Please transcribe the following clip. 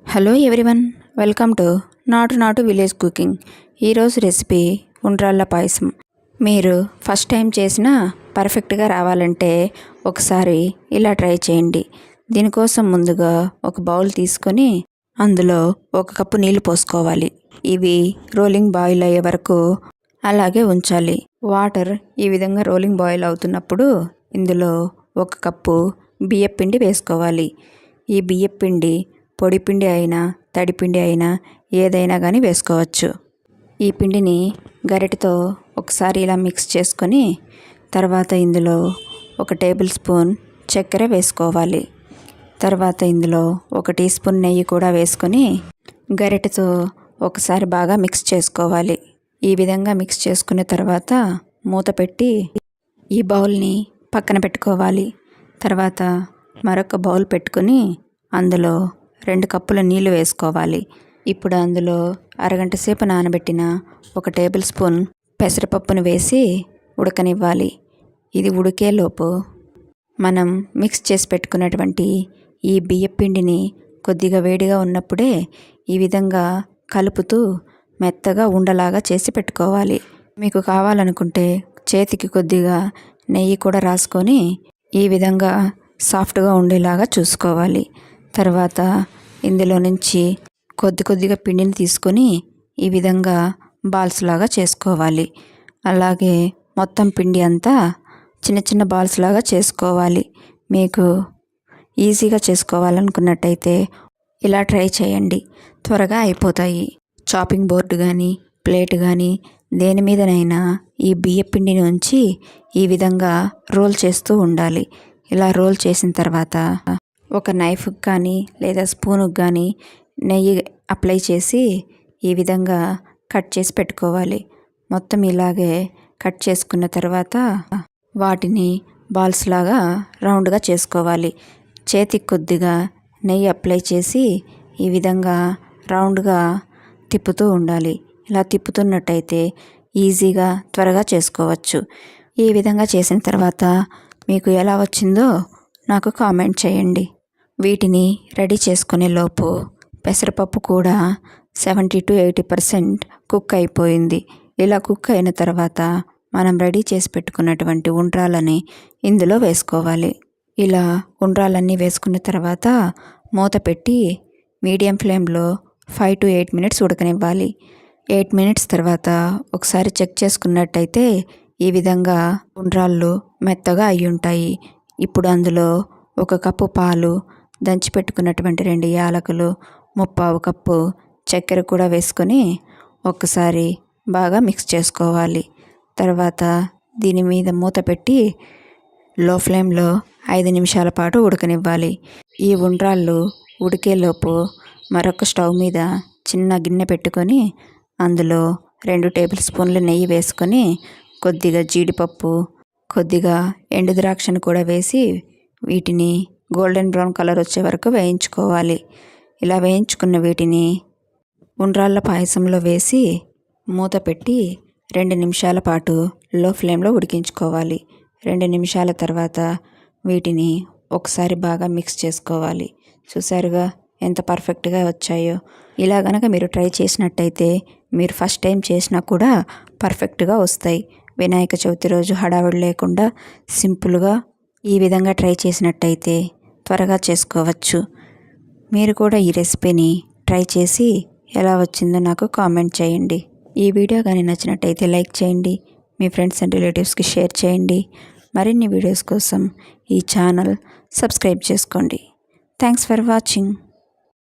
Hello everyone welcome to Natu Natu village cooking ఈరోజు recipe ఉండ్రాళ్ళ పాయసం. మీరు ఫస్ట్ టైం చేసినా పర్ఫెక్ట్గా రావాలంటే ఒకసారి ఇలా ట్రై చేయండి. దీనికోసం ముందుగా ఒక బౌల్ తీసుకొని అందులో ఒక కప్పు నీళ్ళు పోసుకోవాలి. ఇవి రోలింగ్ బాయిల్ అయ్యే వరకు అలాగే ఉంచాలి. వాటర్ ఈ విధంగా రోలింగ్ బాయిల్ అవుతున్నప్పుడు ఇందులో ఒక కప్పు బియ్యపిండి వేసుకోవాలి. ఈ బియ్యపిండి పొడి పిండి అయినా తడిపిండి అయినా ఏదైనా కానీ వేసుకోవచ్చు. ఈ పిండిని గరిటతో ఒకసారి ఇలా మిక్స్ చేసుకొని తర్వాత ఇందులో ఒక టేబుల్ స్పూన్ చక్కెర వేసుకోవాలి. తర్వాత ఇందులో ఒక టీ స్పూన్ నెయ్యి కూడా వేసుకొని గరిటతో ఒకసారి బాగా మిక్స్ చేసుకోవాలి. ఈ విధంగా మిక్స్ చేసుకున్న తర్వాత మూత పెట్టి ఈ బౌల్ని పక్కన పెట్టుకోవాలి. తర్వాత మరొక బౌల్ పెట్టుకొని అందులో రెండు కప్పుల నీళ్ళు వేసుకోవాలి. ఇప్పుడు అందులో అరగంట సేపు నానబెట్టిన ఒక టేబుల్ స్పూన్ పెసరపప్పును వేసి ఉడకనివ్వాలి. ఇది ఉడికేలోపు మనం మిక్స్ చేసి పెట్టుకున్నటువంటి ఈ బియ్యపిండిని కొద్దిగా వేడిగా ఉన్నప్పుడే ఈ విధంగా కలుపుతూ మెత్తగా ఉండలాగా చేసి పెట్టుకోవాలి. మీకు కావాలనుకుంటే చేతికి కొద్దిగా నెయ్యి కూడా రాసుకొని ఈ విధంగా సాఫ్ట్గా ఉండేలాగా చూసుకోవాలి. తర్వాత ఇందులో నుంచి కొద్ది కొద్దిగా పిండిని తీసుకొని ఈ విధంగా బాల్స్ లాగా చేసుకోవాలి. అలాగే మొత్తం పిండి అంతా చిన్న చిన్న బాల్స్ లాగా చేసుకోవాలి. మీకు ఈజీగా చేసుకోవాలనుకున్నట్టయితే ఇలా ట్రై చేయండి. త్వరగా అయిపోతాయి. చాపింగ్ బోర్డు కానీ ప్లేట్ కానీ దేని మీదనైనా ఈ బియ్య పిండిని ఉంచి ఈ విధంగా రోల్ చేస్తూ ఉండాలి. ఇలా రోల్ చేసిన తర్వాత ఒక నైఫ్కి కానీ లేదా స్పూన్కి కానీ నెయ్యి అప్లై చేసి ఈ విధంగా కట్ చేసి పెట్టుకోవాలి. మొత్తం ఇలాగే కట్ చేసుకున్న తర్వాత వాటిని బాల్స్ లాగా రౌండ్గా చేసుకోవాలి. చేతికి కొద్దిగా నెయ్యి అప్లై చేసి ఈ విధంగా రౌండ్గా తిప్పుతూ ఉండాలి. ఇలా తిప్పుతున్నట్టయితే ఈజీగా త్వరగా చేసుకోవచ్చు. ఈ విధంగా చేసిన తర్వాత మీకు ఎలా వచ్చిందో నాకు కామెంట్ చేయండి. వీటిని రెడీ చేసుకునే లోపు పెసరపప్పు కూడా seventy to eighty percent cook అయిపోయింది. ఇలా కుక్ అయిన తర్వాత మనం రెడీ చేసి పెట్టుకున్నటువంటి ఉండ్రాలని ఇందులో వేసుకోవాలి. ఇలా ఉండ్రాలన్నీ వేసుకున్న తర్వాత మూత పెట్టి మీడియం ఫ్లేమ్లో ఫైవ్ టు ఎయిట్ మినిట్స్ ఉడకనివ్వాలి. ఎయిట్ మినిట్స్ తర్వాత ఒకసారి చెక్ చేసుకున్నట్టయితే ఈ విధంగా ఉండ్రాళ్ళు మెత్తగా అయి ఉంటాయి ఇప్పుడు అందులో ఒక కప్పు పాలు దంచి పెట్టుకున్నటువంటి రెండు యాలకులు ముప్పావు కప్పు చక్కెర కూడా వేసుకొని ఒక్కసారి బాగా మిక్స్ చేసుకోవాలి. తర్వాత దీని మీద మూత పెట్టి లో ఫ్లేమ్లో ఐదు నిమిషాల పాటు ఉడకనివ్వాలి. ఈ ఉండ్రాళ్ళు ఉడికేలోపు మరొక స్టవ్ మీద చిన్న గిన్నె పెట్టుకొని అందులో రెండు టేబుల్ స్పూన్లు నెయ్యి వేసుకొని కొద్దిగా జీడిపప్పు కొద్దిగా ఎండు ద్రాక్షను కూడా వేసి వీటిని గోల్డెన్ బ్రౌన్ కలర్ వచ్చే వరకు వేయించుకోవాలి. ఇలా వేయించుకున్న వీటిని ఉండ్రాళ్ళ పాయసంలో వేసి మూత పెట్టి రెండు నిమిషాల పాటు లో ఫ్లేమ్లో ఉడికించుకోవాలి. రెండు నిమిషాల తర్వాత వీటిని ఒకసారి బాగా మిక్స్ చేసుకోవాలి. చూసారుగా ఎంత పర్ఫెక్ట్గా వచ్చాయో. ఇలా గనక మీరు ట్రై చేసినట్టయితే మీరు ఫస్ట్ టైం చేసినా కూడా పర్ఫెక్ట్గా వస్తాయి. వినాయక చవితి రోజు హడావిడి లేకుండా సింపుల్గా ఈ విధంగా ట్రై చేసినట్టయితే త్వరగా చేసుకోవచ్చు. మీరు కూడా ఈ రెసిపీని ట్రై చేసి ఎలా వచ్చిందో నాకు కామెంట్ చేయండి. ఈ వీడియో కానీ నచ్చినట్టయితే లైక్ చేయండి. మీ ఫ్రెండ్స్ అండ్ రిలేటివ్స్కి షేర్ చేయండి. మరిన్ని వీడియోస్ కోసం ఈ ఛానల్ సబ్స్క్రైబ్ చేసుకోండి. Thanks for watching.